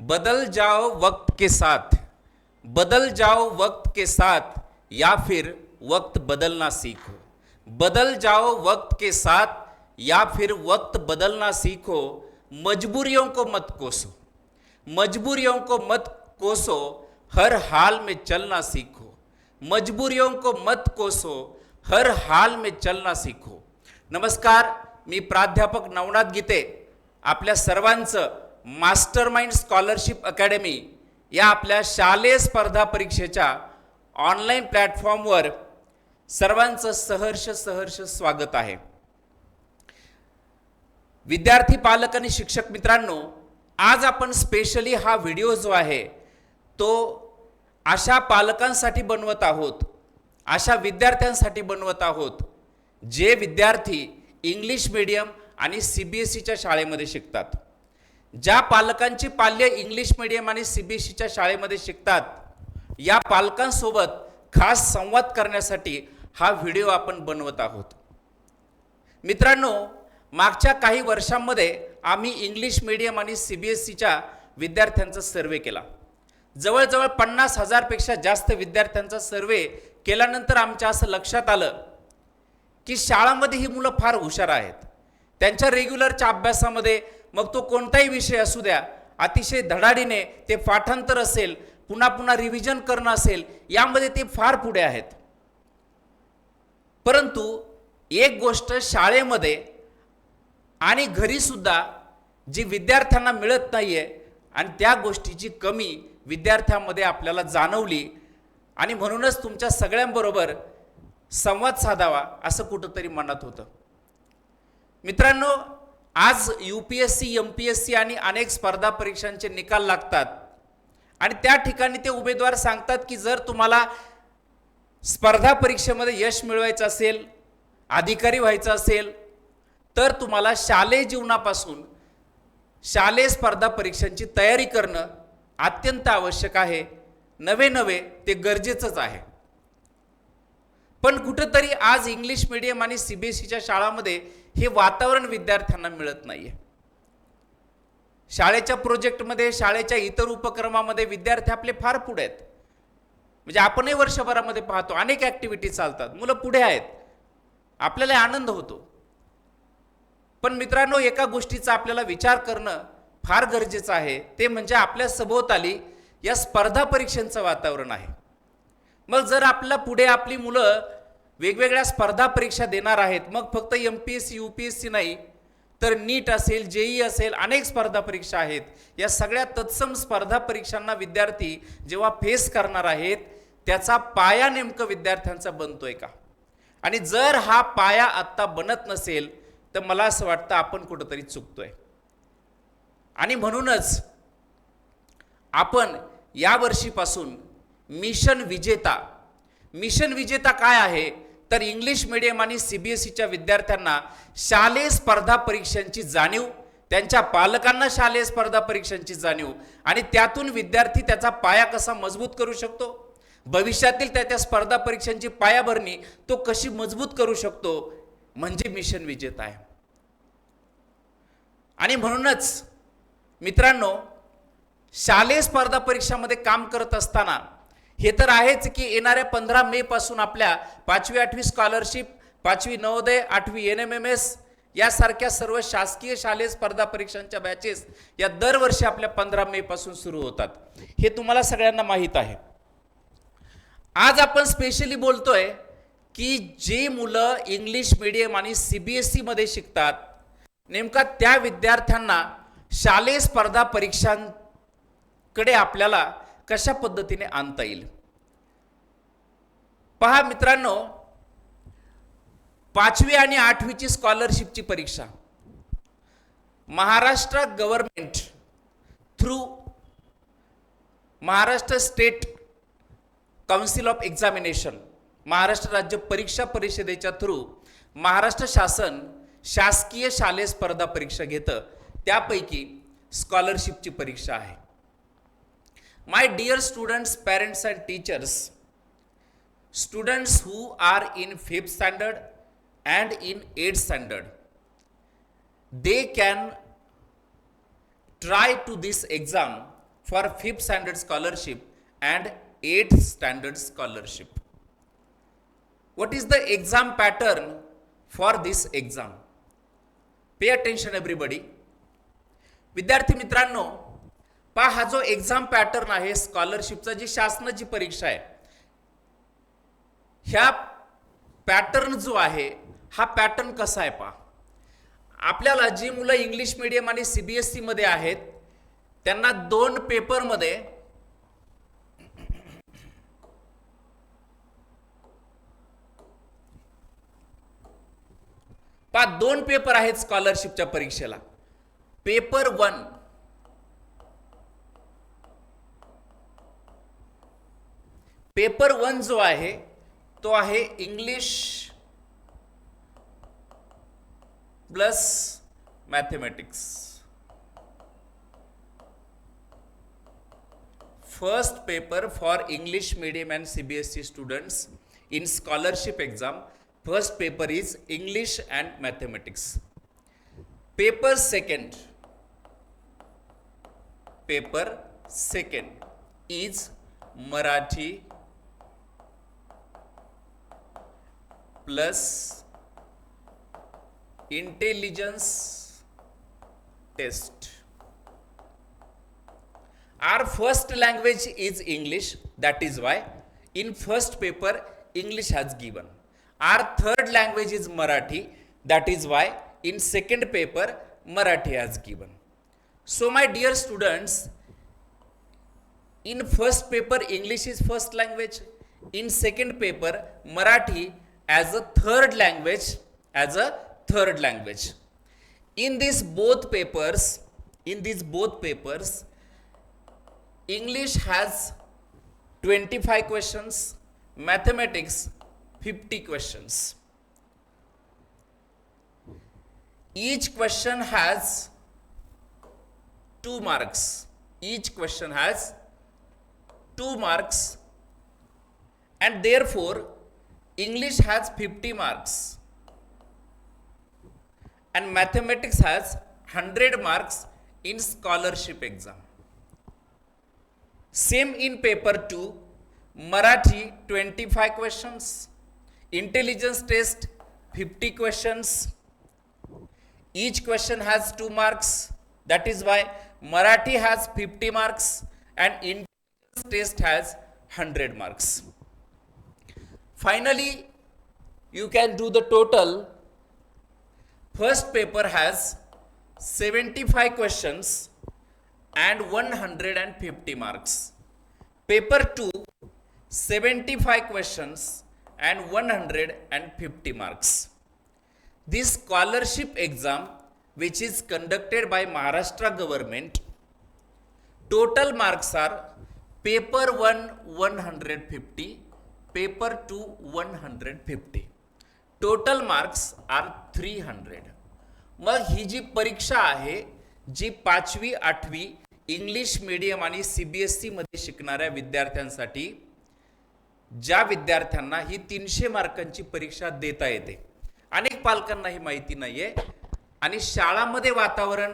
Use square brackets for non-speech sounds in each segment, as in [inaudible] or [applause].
बदल जाओ वक्त के साथ बदल जाओ वक्त के साथ या फिर वक्त बदलना सीखो बदल जाओ वक्त के साथ या फिर वक्त बदलना सीखो मजबूरियों को मत कोसो मजबूरियों को मत कोसो हर हाल में चलना सीखो मजबूरियों को मत कोसो हर हाल में चलना सीखो नमस्कार मी प्राध्यापक नवनाथ गीते आपल्या सर्वांचं मास्टर माइंड स्कॉलरशिप अकॅडमी या आपल्या शालेय स्पर्धा परीक्षेच्या ऑनलाईन प्लॅटफॉर्मवर सर्वांचं सहर्ष सहर्ष स्वागत आहे विद्यार्थी पालक आणि शिक्षक मित्रांनो आज आपण स्पेशली हा व्हिडिओ जो आहे तो अशा पालकांसाठी बनवत आहोत अशा विद्यार्थ्यांसाठी बनवत आहोत जे विद्यार्थी इंग्लिश मीडियम आणि सी बी एस ईच्या शाळेमध्ये शिकतात ज्या पालकांची पाल्य इंग्लिश मिडियम आणि सी बी एस शाळेमध्ये शिकतात या पालकांसोबत खास संवाद करण्यासाठी हा व्हिडिओ आपण बनवत आहोत मित्रांनो मागच्या काही वर्षांमध्ये आम्ही इंग्लिश मिडियम आणि सी बी एस ईच्या विद्यार्थ्यांचा सर्वे केला जवळजवळ पन्नास हजारपेक्षा जास्त विद्यार्थ्यांचा सर्वे केल्यानंतर आमच्या असं लक्षात आलं की शाळांमध्ये ही मुलं फार हुशार आहेत त्यांच्या रेग्युलरच्या अभ्यासामध्ये मग तो कोणताही विषय असू द्या अतिशय धडाडीने ते पाठांतर असेल पुन्हा पुन्हा रिव्हिजन करणं असेल यामध्ये ते फार पुढे आहेत परंतु एक गोष्ट शाळेमध्ये आणि घरीसुद्धा जी विद्यार्थ्यांना मिळत नाही आहे आणि त्या गोष्टीची कमी विद्यार्थ्यांमध्ये आपल्याला जाणवली आणि म्हणूनच तुमच्या सगळ्यांबरोबर संवाद साधावा असं कुठंतरी मनात होतं मित्रांनो आज U P S C M P S C आणि अनेक स्पर्धा परीक्षांचे निकाल लागतात आणि त्या ठिकाणी ते उमेदवार सांगतात की जर तुम्हाला स्पर्धा परीक्षेमध्ये यश मिळवायचं असेल अधिकारी व्हायचं असेल तर तुम्हाला शालेय जीवनापासून शालेय स्पर्धा परीक्षांची तयारी करणं अत्यंत आवश्यक आहे नवे नवे ते गरजेचंच आहे पण कुठंतरी आज इंग्लिश मिडियम आणि सी बी एस सीच्या शाळामध्ये हे वातावरण विद्यार्थ्यांना मिळत नाही आहे शाळेच्या प्रोजेक्टमध्ये शाळेच्या इतर उपक्रमामध्ये विद्यार्थी आपले फार पुढे आहेत म्हणजे आपणही वर्षभरामध्ये पाहतो अनेक ॲक्टिव्हिटी चालतात मुलं पुढे आहेत आपल्याला आनंद होतो पण मित्रांनो एका गोष्टीचा आपल्याला विचार करणं फार गरजेचं आहे ते म्हणजे आपल्या सभोवताली या स्पर्धा परीक्षांचं वातावरण आहे मग जर आपल्याला पुढे आपली मुलं वेगवेगळ्या स्पर्धा परीक्षा देणार आहेत मग फक्त M P S C U P S C नाही तर नीट असेल जेई असेल अनेक स्पर्धा परीक्षा आहेत या सगळ्या तत्सम स्पर्धा परीक्षांना विद्यार्थी जेव्हा फेस करणार आहेत त्याचा पाया नेमकं विद्यार्थ्यांचा बनतोय का आणि जर हा पाया आत्ता बनत नसेल तर मला असं वाटतं आपण कुठंतरी चुकतोय आणि म्हणूनच आपण यावर्षीपासून मिशन विजेता मिशन विजेता काय आहे तर इंग्लिश मिडियम आणि सी बी एस ईच्या e विद्यार्थ्यांना शालेय स्पर्धा परीक्षांची जाणीव त्यांच्या पालकांना शालेय स्पर्धा परीक्षांची जाणीव आणि त्यातून विद्यार्थी त्याचा पाया कसा मजबूत करू शकतो भविष्यातील त्याच्या स्पर्धा परीक्षांची पायाभरणी तो कशी मजबूत करू शकतो म्हणजे मिशन विजेता आहे आणि म्हणूनच मित्रांनो शालेय स्पर्धा परीक्षामध्ये काम करत असताना हे तर आहेच की येणाऱ्या पंधरा मे पासून आपल्या पाचवी आठवी स्कॉलरशिप पाचवी नवोदय आठवी एन एम एम एस यासारख्या सर्व शासकीय शालेय स्पर्धा परीक्षांच्या बॅचेस या दरवर्षी आपल्या पंधरा मे पासून सुरू होतात हे तुम्हाला सगळ्यांना माहीत आहे आज आपण स्पेशली बोलतोय की जे मुलं इंग्लिश मिडियम आणि सी बी एस ईमध्ये e शिकतात नेमका त्या विद्यार्थ्यांना शालेय स्पर्धा परीक्षांकडे आपल्याला कशा पद्धतीने आणता येईल पहा मित्रांनो पाचवी आणि आठवीची स्कॉलरशिपची परीक्षा Maharashtra government through Maharashtra state council of examination Maharashtra राज्य परीक्षा परिषदेच्या थ्रू महाराष्ट्र शासन शासकीय शालेय स्पर्धा परीक्षा घेतं त्यापैकी स्कॉलरशिपची परीक्षा आहे My dear students parents and teachers students who are in fifth standard and in eight standard they can try to this exam for fifth standard scholarship and eighth standard scholarship. What is the exam pattern for this exam? Pay attention everybody. विद्यार्थी मित्रांनो पहा हा जो exam pattern आहे स्कॉलरशिपचा जी शासनाची परीक्षा आहे ह्या पॅटर्न जो आहे हा पॅटर्न कसा आहे पहा आपल्याला जी मुलं इंग्लिश मिडियम आणि सी बी एस सीमध्ये e आहेत त्यांना दोन पेपरमध्ये पा दोन पेपर आहेत स्कॉलरशिपच्या परीक्षेला पेपर वन पेपर वन जो आहे तो आहे English plus mathematics first paper for English medium and C B S students in scholarship exam first paper is English and mathematics paper second paper second is Marathi plus intelligence test. Our first language is English. That is why in first paper English has given. Our third language is Marathi. That is why in second paper Marathi has given. So my dear students, in first paper English is first language. In second paper Marathi as a third language as a third language in these both papers in these both papers english has 25 questions mathematics 50 questions each question has 2 marks each question has 2 marks and therefore English has 50 marks and mathematics has 100 marks in scholarship exam. Same in paper 2, Marathi 25 questions, intelligence test 50 questions. Each question has 2 marks. That is why Marathi has 50 marks and intelligence test has 100 marks. Finally, you can do the total. First paper has 75 questions and 150 marks. Paper 2, 75 questions and 150 marks. This scholarship exam, which is conducted by Maharashtra government, total marks are paper 1 150 one hundred fifty total marks are three hundred मग ही जी परीक्षा आहे जी पाचवी आठवी English medium आणि C B S शिकणाऱ्या विद्यार्थ्यांसाठी ज्या विद्यार्थ्यांना ही तीनशे मार्कांची परीक्षा देता येते अनेक पालकांना ही माहिती नाहीये आणि शाळामध्ये वातावरण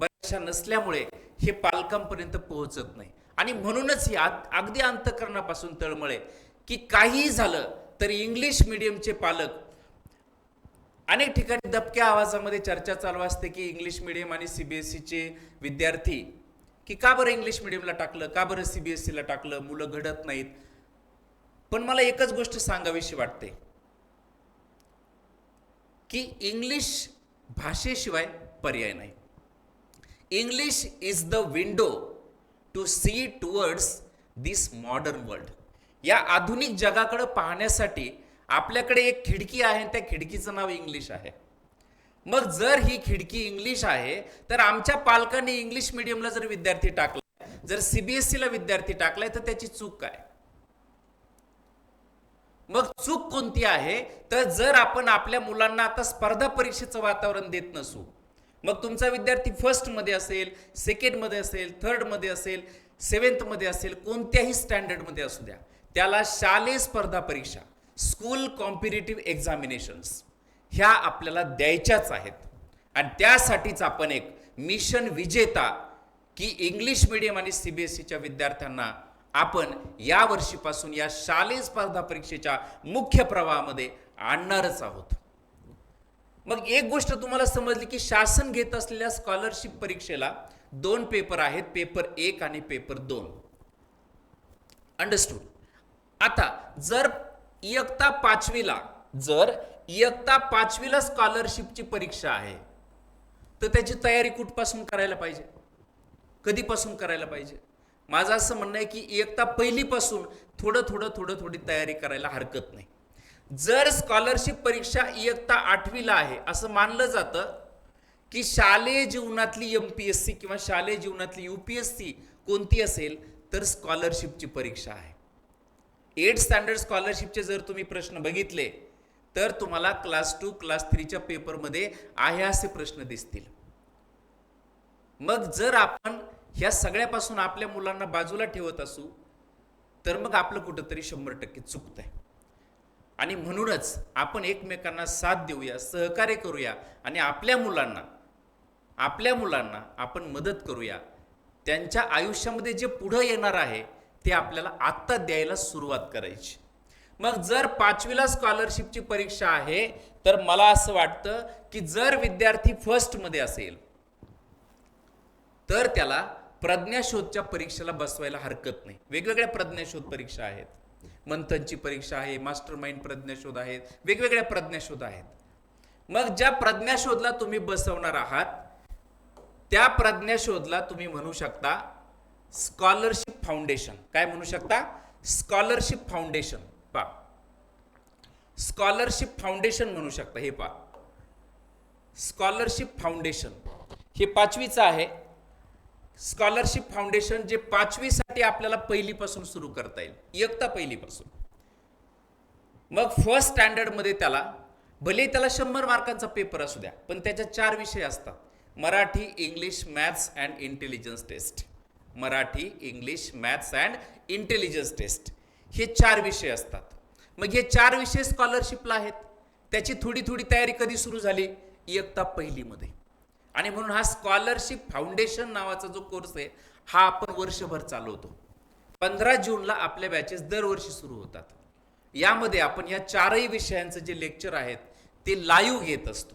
बऱ्याचशा नसल्यामुळे हे पालकांपर्यंत पोहोचत नाही आणि म्हणूनच ही अगदी अंतकरणापासून तळमळे की काही झालं तरी इंग्लिश मिडियमचे पालक अनेक ठिकाणी दबक्या आवाजामध्ये चर्चा चालू असते की इंग्लिश मिडियम आणि सीबीएसईचे e विद्यार्थी की का बरं इंग्लिश मिडियमला टाकलं का बरं सीबीएसईला e टाकलं मुलं घडत नाहीत पण मला एकच गोष्ट सांगावीशी वाटते की इंग्लिश भाषेशिवाय पर्याय नाही English is the window to see towards this modern world या आधुनिक जगाकडे पाहण्यासाठी आपल्याकडे एक खिडकी आहे त्या खिडकीचं नाव इंग्लिश आहे मग जर ही खिडकी इंग्लिश आहे तर आमच्या पालकांनी इंग्लिश मिडियमला जर विद्यार्थी टाकला जर e ला विद्यार्थी टाकलाय तर त्याची चूक काय मग चूक कोणती आहे तर जर आपण आपल्या मुलांना आता स्पर्धा परीक्षेचं वातावरण देत नसू मग तुमचा विद्यार्थी फर्स्ट मध्ये असेल सेकंड मध्ये असेल थर्ड मध्ये असेल मध्ये असेल कोणत्याही स्टँडर्ड मध्ये असू द्या त्याला शालेय स्पर्धा परीक्षा स्कूल कॉम्पिटेटिव्ह एक्झामिनेशन्स ह्या आपल्याला द्यायच्याच आहेत आणि त्यासाठीच आपण एक मिशन विजेता की इंग्लिश मिडियम आणि सी बी एस सीच्या e विद्यार्थ्यांना आपण या वर्षीपासून या शालेय स्पर्धा परीक्षेच्या मुख्य प्रवाहामध्ये आणणारच आहोत मग एक गोष्ट तुम्हाला समजली की शासन घेत असलेल्या स्कॉलरशिप परीक्षेला दोन पेपर आहेत पेपर एक आणि पेपर दोन अंडरस्टूड आता जर इयत्ता पाचवीला जर इयत्ता पाचवीला स्कॉलरशिपची परीक्षा आहे तर त्याची तयारी कुठपासून करायला पाहिजे कधीपासून करायला पाहिजे माझं असं म्हणणं आहे की इयत्ता पहिलीपासून थोडं थोडं थोडं थोडी तयारी करायला हरकत नाही जर स्कॉलरशिप परीक्षा इयत्ता आठवीला आहे असं मानलं जातं की शालेय जीवनातली एम पी एस सी किंवा शालेय जीवनातली यू पी एस सी कोणती असेल तर स्कॉलरशिपची परीक्षा आहे एट स्टँडर्ड स्कॉलरशिपचे जर तुम्ही प्रश्न बघितले तर तुम्हाला क्लास टू क्लास थ्रीच्या पेपरमध्ये आहे असे प्रश्न दिसतील मग जर आपण ह्या सगळ्यापासून आपल्या मुलांना बाजूला ठेवत असू तर मग आपलं कुठंतरी शंभर टक्के चुकत आहे आणि म्हणूनच आपण एकमेकांना साथ देऊया सहकार्य करूया आणि आपल्या मुलांना आपल्या मुलांना आपण मदत करूया त्यांच्या आयुष्यामध्ये जे पुढं येणार आहे ते आपल्याला आत्ता द्यायला सुरुवात करायची मग जर पाचवीला स्कॉलरशिपची परीक्षा आहे तर मला असं वाटतं की जर विद्यार्थी फर्स्टमध्ये असेल तर त्याला प्रज्ञाशोधच्या परीक्षेला बसवायला हरकत नाही वेगवेगळ्या प्रज्ञाशोध परीक्षा आहेत मंथनची परीक्षा आहे मास्टर माइंड प्रज्ञाशोध आहेत वेगवेगळ्या प्रज्ञाशोध आहेत मग ज्या प्रज्ञाशोधला तुम्ही बसवणार आहात त्या प्रज्ञाशोधला तुम्ही म्हणू शकता स्कॉलरशिप फाउंडेशन काय म्हणू शकता स्कॉलरशिप फाउंडेशन पा स्कॉलरशिप फाउंडेशन म्हणू शकता हे पा स्कॉलरशिप फाउंडेशन हे पाचवीचं आहे स्कॉलरशिप फाउंडेशन जे पाचवीसाठी आपल्याला पहिलीपासून सुरू करता येईल एकता पहिलीपासून मग फर्स्ट स्टँडर्डमध्ये त्याला भले त्याला शंभर मार्कांचा पेपर असू द्या पण त्याच्या चार विषय असतात Marathi English maths and intelligence test Marathi English maths and intelligence test हे चार विषय असतात मग हे चार विषय स्कॉलरशिपला आहेत त्याची थोडी थोडी तयारी कधी सुरू झाली इयत्ता पहिलीमध्ये आणि म्हणून हा स्कॉलरशिप फाउंडेशन नावाचा जो कोर्स आहे हा आपण वर्षभर चालवतो पंधरा जूनला आपल्या बॅचेस दरवर्षी सुरू होतात यामध्ये आपण या चारही विषयांचं जे लेक्चर आहेत ते लाईव्ह घेत असतो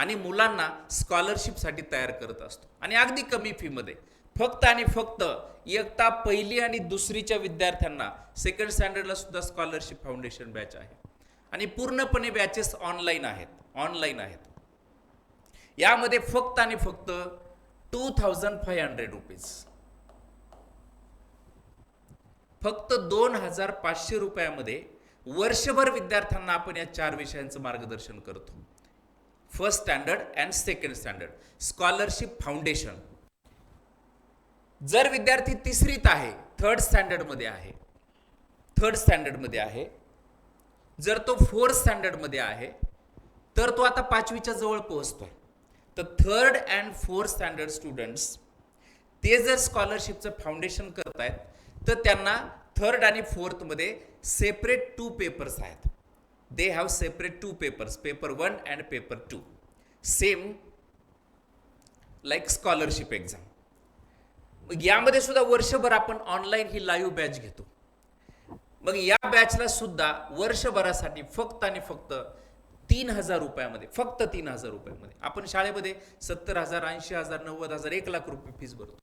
आणि मुलांना स्कॉलरशिपसाठी तयार करत असतो आणि अगदी कमी फीमध्ये फक्त आणि फक्त इयत्ता पहिली आणि दुसरीच्या विद्यार्थ्यांना सेकंड स्टँडर्डला सुद्धा स्कॉलरशिप फाउंडेशन बॅच आहे आणि पूर्णपणे बॅचेस ऑनलाईन आहेत ऑनलाईन आहेत यामध्ये फक्त आणि फक्त two thousand five hundred rupees फक्त दोन हजार पाचशे रुपयामध्ये वर्षभर विद्यार्थ्यांना आपण या चार विषयांचं मार्गदर्शन करतो first standard and second standard scholarship foundation जर विद्यार्थी तिसरीत आहे थर्ड स्टँडर्डमध्ये आहे थर्ड स्टँडर्डमध्ये आहे जर तो फोर्थ स्टँडर्डमध्ये आहे तर तो आता पाचवीच्या जवळ आहे तर third and fourth standard students ते जर स्कॉलरशिपचं फाउंडेशन करत आहेत तर त्यांना थर्ड आणि फोर्थमध्ये सेपरेट टू पेपर्स आहेत they have separate two papers paper one and paper two same like scholarship exam मग यामध्ये सुद्धा वर्षभर आपण ऑनलाईन ही लाईव्ह बॅच घेतो मग या बॅचला सुद्धा वर्षभरासाठी फक्त आणि फक्त तीन हजार रुपयामध्ये फक्त तीन हजार रुपयामध्ये आपण शाळेमध्ये सत्तर हजार ऐंशी हजार नव्वद हजार एक लाख रुपये फीस भरतो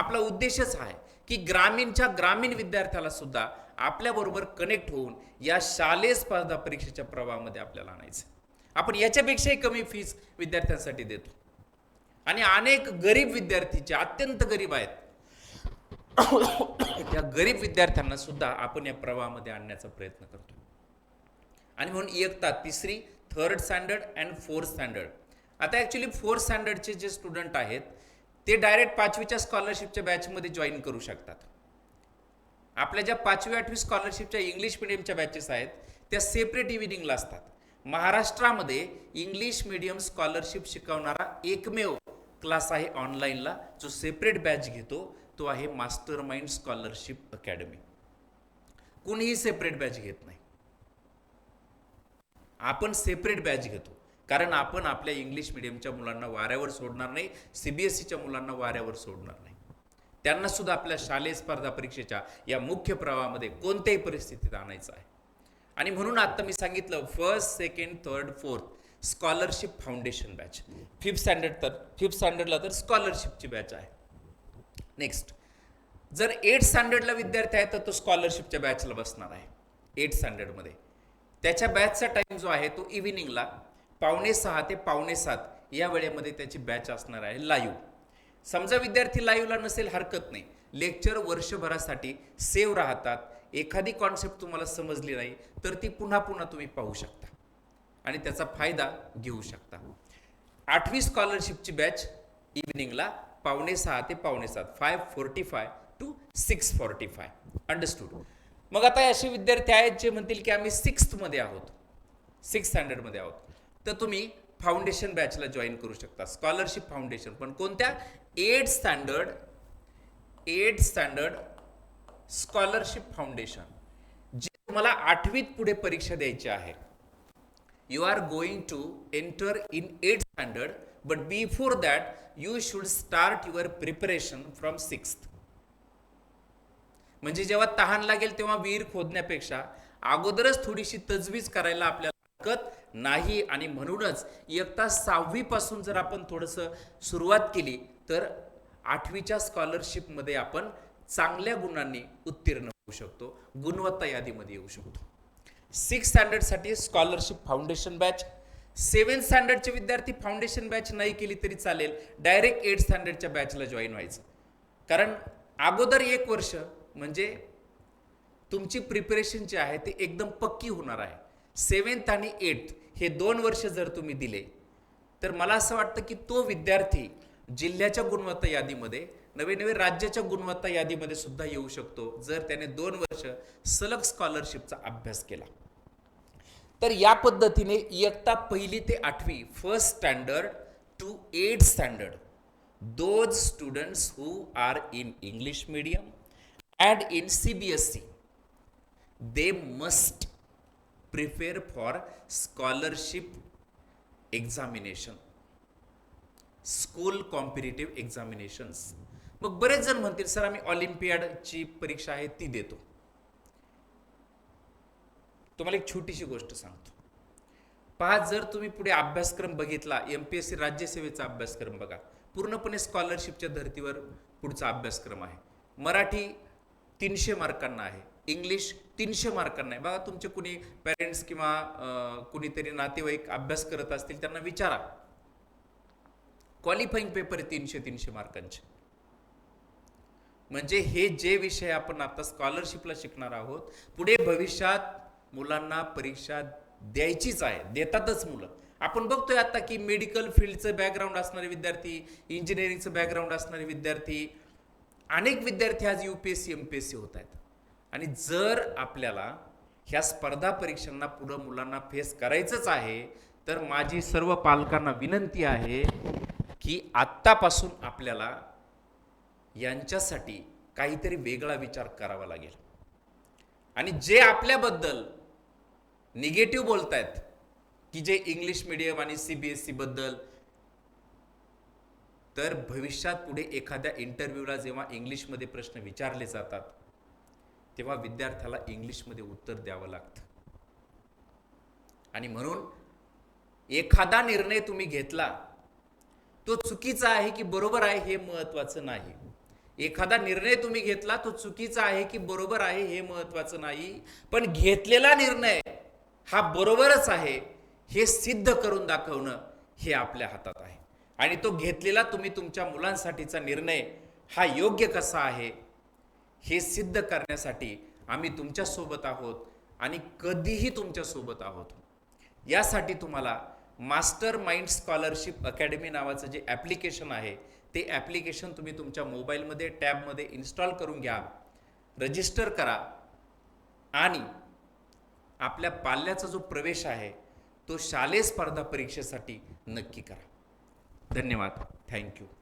आपला उद्देशच आहे की ग्रामीणच्या ग्रामीण विद्यार्थ्याला सुद्धा आपल्याबरोबर कनेक्ट होऊन या शालेय स्पर्धा परीक्षेच्या प्रवाहामध्ये आपल्याला आणायचं आपण याच्यापेक्षाही कमी फीज विद्यार्थ्यांसाठी देतो आणि अनेक गरीब विद्यार्थी जे अत्यंत गरीब आहेत [coughs] त्या गरीब विद्यार्थ्यांना सुद्धा आपण या प्रवाहामध्ये आणण्याचा प्रयत्न करतो आणि म्हणून इयत्ता तिसरी third standard and fourth standard आता ॲक्च्युली फोर्थ स्टँडर्डचे जे स्टुडंट आहेत ते डायरेक्ट पाचवीच्या स्कॉलरशिपच्या बॅचमध्ये जॉईन करू शकतात आपल्या ज्या पाचवी आठवी स्कॉलरशिपच्या इंग्लिश मिडियमच्या बॅचेस आहेत त्या सेपरेट इव्हिनिंगला असतात महाराष्ट्रामध्ये इंग्लिश मिडियम स्कॉलरशिप शिकवणारा एकमेव क्लास आहे ऑनलाईनला जो सेपरेट बॅच घेतो तो आहे मास्टर माइंड स्कॉलरशिप अकॅडमी कोणीही सेपरेट बॅच घेत नाही आपण सेपरेट बॅच घेतो कारण आपण आपल्या इंग्लिश मिडियमच्या मुलांना वाऱ्यावर सोडणार नाही सीबीएसईच्या e मुलांना वाऱ्यावर सोडणार नाही त्यांना सुद्धा आपल्या शालेय स्पर्धा परीक्षेच्या या मुख्य प्रवाहामध्ये कोणत्याही परिस्थितीत आणायचं आहे आणि म्हणून आत्ता मी सांगितलं first second third fourth scholarship foundation batch fifth standard तर फिफ्थ स्टँडर्डला तर स्कॉलरशिपची बॅच आहे नेक्स्ट जर एट स्टँडर्डला विद्यार्थी आहे तर तो स्कॉलरशिपच्या बॅचला बसणार आहे एट मध्ये त्याच्या बॅचचा टाइम जो आहे तो इव्हिनिंगला पावणे सहा ते पावणे सात या वेळेमध्ये त्याची बॅच असणार आहे लाईव्ह समजा विद्यार्थी लाईव्हला नसेल हरकत नाही लेक्चर वर्षभरासाठी सेव्ह राहतात एखादी कॉन्सेप्ट तुम्हाला समजली नाही तर ती पुन्हा पुन्हा तुम्ही पाहू शकता आणि त्याचा फायदा घेऊ शकता आठवी स्कॉलरशिपची बॅच इव्हिनिंगला पावणे सहा ते पावणे सात five forty five to six forty five understood मग आता असे विद्यार्थी आहेत जे म्हणतील की आम्ही सिक्स्थमध्ये आहोत सिक्स स्टँडर्डमध्ये आहोत तर तुम्ही फाउंडेशन बॅचला जॉईन करू शकता स्कॉलरशिप फाउंडेशन पण कोणत्या eight standard eight standard scholarship foundation जे तुम्हाला आठवीत पुढे परीक्षा द्यायची आहे you are going to enter in 8th standard but before that you should start your preparation from 6th म्हणजे जेव्हा तहान लागेल तेव्हा विहीर खोदण्यापेक्षा अगोदरच थोडीशी तजवीज करायला आपल्याला हरकत नाही आणि म्हणूनच इयत्ता पासून जर आपण थोडस सुरुवात केली तर आठवीच्या स्कॉलरशिपमध्ये आपण चांगल्या गुणांनी उत्तीर्ण होऊ शकतो गुणवत्ता यादीमध्ये येऊ शकतो सिक्स स्टँडर्डसाठी स्कॉलरशिप फाउंडेशन बॅच सेवन स्टँडर्डचे विद्यार्थी फाउंडेशन बॅच नाही केली तरी चालेल डायरेक्ट एट स्टँडर्डच्या बॅचला जॉईन व्हायचं कारण अगोदर एक वर्ष म्हणजे तुमची प्रिपरेशन जे आहे ती एकदम पक्की होणार आहे सेवन्थ आणि एट्थ हे दोन वर्ष जर तुम्ही दिले तर मला असं वाटतं की तो विद्यार्थी जिल्ह्याच्या गुणवत्ता यादीमध्ये नवे नवे राज्याच्या गुणवत्ता यादीमध्ये सुद्धा येऊ शकतो जर त्याने दोन वर्ष सलग स्कॉलरशिपचा अभ्यास केला तर या पद्धतीने इयत्ता पहिली ते आठवी first standard to eight standard those students who are in English medium and in C B S C they must prepare for scholarship examination school competitive examinations मग बरेच जण म्हणतील सर आम्ही ऑलिम्पियाडची परीक्षा आहे ती देतो तुम्हाला एक छोटीशी गोष्ट सांगतो पहा जर तुम्ही पुढे अभ्यासक्रम बघितला एम पी एस सी राज्यसेवेचा अभ्यासक्रम बघा पूर्णपणे स्कॉलरशिपच्या धर्तीवर पुढचा अभ्यासक्रम आहे मराठी तीनशे मार्कांना आहे इंग्लिश तीनशे मार्कांना आहे बघा तुमचे कुणी पेरेंट्स किंवा कुणीतरी नातेवाईक अभ्यास करत असतील त्यांना विचारा क्वालिफाईंग पेपर तीनशे तीनशे मार्कांचे म्हणजे हे जे विषय आपण आता स्कॉलरशिपला शिकणार आहोत पुढे भविष्यात मुलांना परीक्षा द्यायचीच आहे देतातच मुलं आपण बघतोय आता की मेडिकल फील्डचं बॅकग्राऊंड असणारे विद्यार्थी इंजिनिअरिंगचं बॅकग्राऊंड असणारे विद्यार्थी अनेक विद्यार्थी आज U P S C M P S C होत आहेत आणि जर आपल्याला ह्या स्पर्धा परीक्षांना पुढं मुलांना फेस करायचंच आहे तर माझी सर्व पालकांना विनंती आहे की आत्तापासून आपल्याला यांच्यासाठी काहीतरी वेगळा विचार करावा लागेल आणि जे आपल्याबद्दल निगेटिव्ह बोलतायत की जे इंग्लिश मिडियम आणि सी बी एस सीबद्दल e तर भविष्यात पुढे एखाद्या इंटरव्ह्यूला जेव्हा इंग्लिशमध्ये प्रश्न विचारले जातात तेव्हा विद्यार्थ्याला इंग्लिशमध्ये उत्तर द्यावं लागतं आणि म्हणून एखादा निर्णय तुम्ही घेतला तो चुकीचा आहे की बरोबर आहे हे महत्त्वाचं नाही एखादा निर्णय तुम्ही घेतला तो चुकीचा आहे की बरोबर आहे हे महत्वाचं नाही पण घेतलेला निर्णय हा बरोबरच आहे हे सिद्ध करून दाखवणं हे आपल्या हातात आहे आणि तो घेतलेला तुम्ही तुमच्या मुलांसाठीचा निर्णय हा योग्य कसा आहे हे सिद्ध करण्यासाठी आम्ही तुमच्यासोबत आहोत आणि कधीही तुमच्यासोबत आहोत यासाठी तुम्हाला मास्टर माइंड स्कॉलरशिप अकॅडमी नावाचं जे ॲप्लिकेशन आहे ते ॲप्लिकेशन तुम्ही तुमच्या मोबाईलमध्ये टॅबमध्ये इन्स्टॉल करून घ्या रजिस्टर करा आणि आपल्या पाल्याचा जो प्रवेश आहे तो शालेय स्पर्धा परीक्षेसाठी नक्की करा धन्यवाद थँक्यू